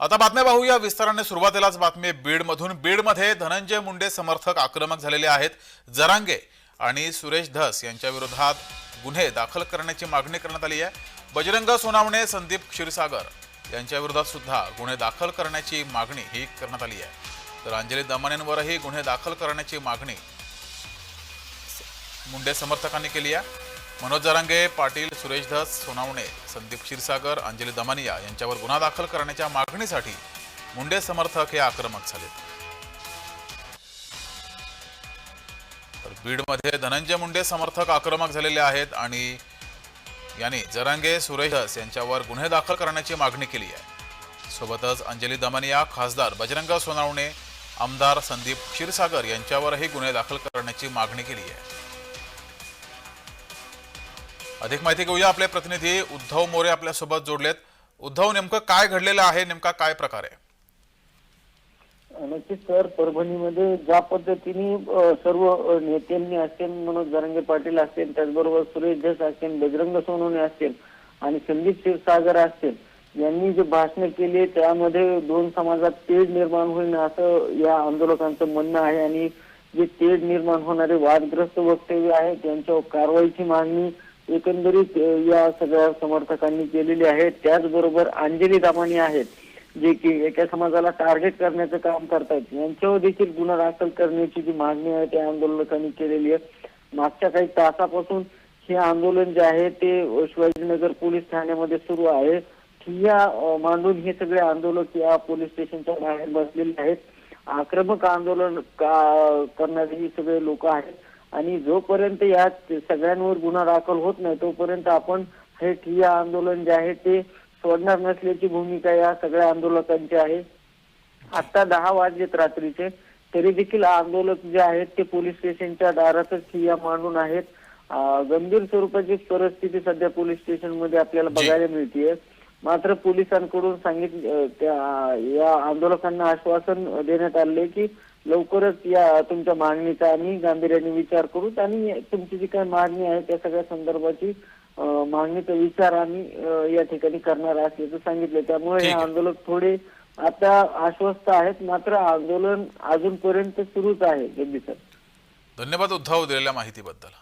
आता बातम्या पाहूया. विस्ताराने सुरुवातीलाच बातमी बीडमधून बीडमध्ये धनंजय मुंडे समर्थक आक्रमक झालेले आहेत. जरांगे आणि सुरेश धस यांच्या विरोधात गुन्हे दाखल करण्याची मागणी करण्यात आली आहे. बजरंग सोनावणे संदीप क्षीरसागर यांच्या विरोधात सुद्धा गुन्हे दाखल करण्याची मागणी ही करण्यात आली आहे. तर अंजली दमानेंवरही गुन्हे दाखल करण्याची मागणी मुंडे समर्थकांनी केली आहे. मनोज जरांगे पाटील सुरेश धस सोनावणे संदीप क्षीरसागर अंजली दमानिया यांच्यावर गुन्हा दाखल करण्याच्या मागणीसाठी मुंडे समर्थक हे आक्रमक झाले तर बीडमध्ये धनंजय मुंडे समर्थक आक्रमक झालेले आहेत आणि यांनी जरांगे सुरेश धस यांच्यावर गुन्हे दाखल करण्याची मागणी केली आहे. सोबतच अंजली दमानिया खासदार बजरंग सोनावणे आमदार संदीप क्षीरसागर यांच्यावरही गुन्हे दाखल करण्याची मागणी केली आहे. अधिक माहिती घेऊया आपले प्रतिनिधी उद्धव मोरे आपल्यासोबत जोडलेत. उद्धव नेमकं काय घडलेलं आहे? नेमका काय प्रकार आहे? नक्कीच सर. परभणीमध्ये ज्या पद्धतीने सर्व नेत्यांनी असेल मनोज जरांगे पाटील असतील त्याचबरोबर सुरेश धस असतील बजरंग सोनवणे असतील आणि संदीप क्षीरसागर असतील यांनी जे भाषण केली त्यामध्ये दोन समाजात तेढ निर्माण होईल असं या आंदोलकांचं म्हणणं आहे. आणि जे तेढ निर्माण होणारे वादग्रस्त वक्तव्य आहे त्यांच्यावर कारवाईची मागणी एकंदरीत या सगळ्या समर्थकांनी केलेली आहे त्याचबरोबर अंजली दामानी आहेत जे की एका समाजाला टार्गेट करण्याचं काम करतायत. यांच्यावर देखील गुन्हा दाखल करण्याची जी मागणी आहे त्या आंदोलकांनी केलेली आहे. मागच्या काही तासापासून हे आंदोलन जे आहे ते शिवाजीनगर पोलीस ठाण्यामध्ये सुरू आहे. ठिय्या मांडून हे सगळे आंदोलक या पोलीस स्टेशनच्या बाहेर बसलेले आहेत. आक्रमक आंदोलन का करणारे ही सगळे लोक आहेत. आणि जोपर्यंत या सगळ्यांवर गुन्हा दाखल होत नाही तोपर्यंत आपण हे ठिय्या आंदोलन जे आहे ते सोडणार नसल्याची भूमिका या सगळ्या आंदोलकांची आहे. आता दहा वाजलेत रात्रीचे तरी देखील आंदोलक जे आहेत ते पोलीस स्टेशनच्या दारातच ठिय्या मांडून आहेत. गंभीर स्वरूपाची परिस्थिती सध्या पोलीस स्टेशनमध्ये आपल्याला. बघायला मिळतीये. मात्र पोलिसांकडून सांगितलं त्या या आंदोलकांना आश्वासन देण्यात आले की लवकरच या तुमच्या मागणीचा आम्ही गांभीर्याने विचार करू आणि तुमची जी काही मागणी आहे त्या सगळ्या संदर्भाची मागणीचा विचार आम्ही या ठिकाणी करणार असल्याचं सांगितलं. त्यामुळे हे. आंदोलक थोडे आता आश्वस्त आहेत मात्र आंदोलन अजूनपर्यंत सुरूच आहे सर. धन्यवाद उद्धव दिलेल्या माहितीबद्दल.